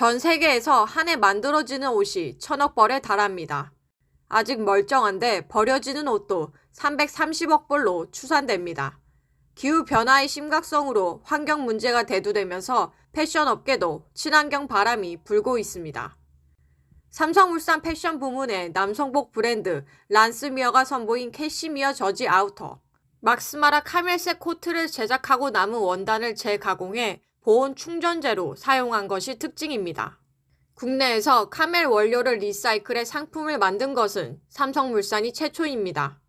전 세계에서 한 해 만들어지는 옷이 천억 벌에 달합니다. 아직 멀쩡한데 버려지는 옷도 330억 벌로 추산됩니다. 기후 변화의 심각성으로 환경 문제가 대두되면서 패션 업계도 친환경 바람이 불고 있습니다. 삼성물산 패션 부문의 남성복 브랜드 란스미어가 선보인 캐시미어 저지 아우터. 막스마라 카멜색 코트를 제작하고 남은 원단을 재가공해 보온 충전재로 사용한 것이 특징입니다. 국내에서 카멜 원료를 리사이클해 상품을 만든 것은 삼성물산이 최초입니다.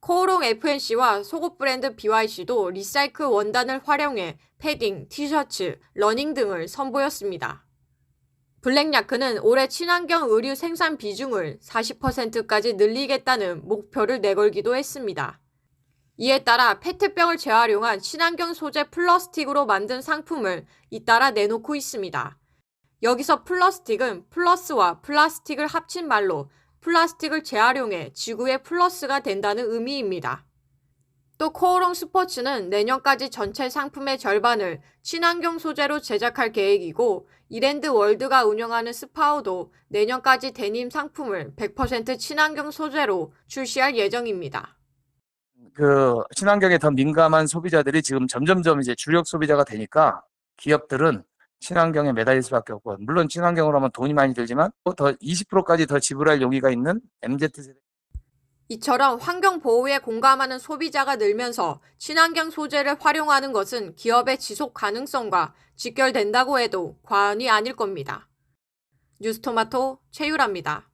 코오롱 FNC와 속옷 브랜드 BYC도 리사이클 원단을 활용해 패딩, 티셔츠, 러닝 등을 선보였습니다. 블랙야크는 올해 친환경 의류 생산 비중을 40%까지 늘리겠다는 목표를 내걸기도 했습니다. 이에 따라 페트병을 재활용한 친환경 소재 플라스틱으로 만든 상품을 잇따라 내놓고 있습니다. 여기서 플라스틱은 플러스와 플라스틱을 합친 말로 플라스틱을 재활용해 지구의 플러스가 된다는 의미입니다. 또 코오롱 스포츠는 내년까지 전체 상품의 절반을 친환경 소재로 제작할 계획이고 이랜드 월드가 운영하는 스파오도 내년까지 데님 상품을 100% 친환경 소재로 출시할 예정입니다. 그 친환경에 더 민감한 소비자들이 지금 점점점 이제 주력 소비자가 되니까 기업들은 친환경에 매달릴 수밖에 없고 물론 친환경으로 하면 돈이 많이 들지만 또더 20%까지 더 지불할 용의가 있는 MZ세대 이처럼 환경 보호에 공감하는 소비자가 늘면서 친환경 소재를 활용하는 것은 기업의 지속 가능성과 직결된다고 해도 과언이 아닐 겁니다. 뉴스토마토 최유라입니다.